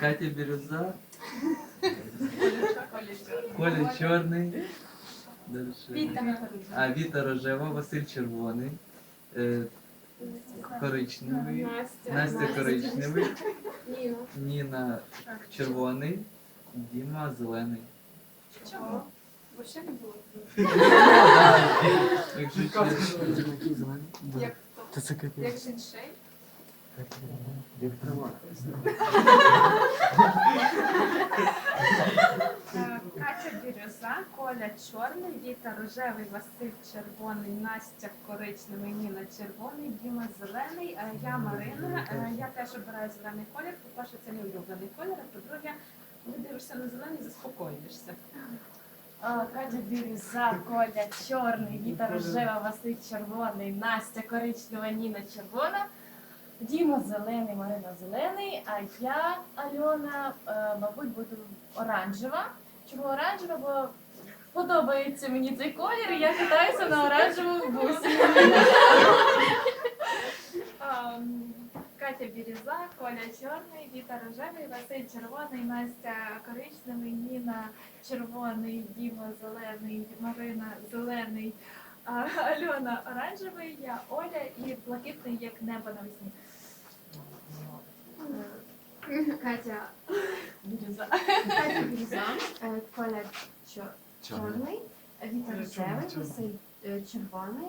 Катя Бірюза, Коля Чорний, дальше. а Віта Рожева, Василь Червоний, е, коричневий, Настя коричневий, Ніна. Червоний, Діма зелений. Чого? Бо ще не було. Як хто? Як Женшей? Е, Катя Бірюза, Коля чорний, Віта рожевий, Василь червоний, Настя коричневий, Ніна червоний, Діма зелений, е, я Марина. Е, Я теж обираю зелений колір. По-перше, це мій улюблений колір, а по-друге, коли дивишся на зелений, заспокоюєшся. А, Катя Бірюза, Коля чорний, Віта рожева, Василь червоний, Настя коричнева, Ніна червона, Діма зелений, Марина зелений, а я, Альона, е, мабуть, буду оранжева. Чому оранжева? Бо подобається мені цей колір, і я катаюся на оранжевому бусі. Ем, Катя Бірюза, Коля чорний, Віта рожевий, Василь червоний, Настя коричневий, Ніна червоний, Діма зелений, Марина зелений, а Альона оранжевий, я Оля і блакитний, як небо навесні. Катя. Бірюза. Катя Бірюза. е, Коля чор- чорний. вітер рожевий. Василь е, червоний.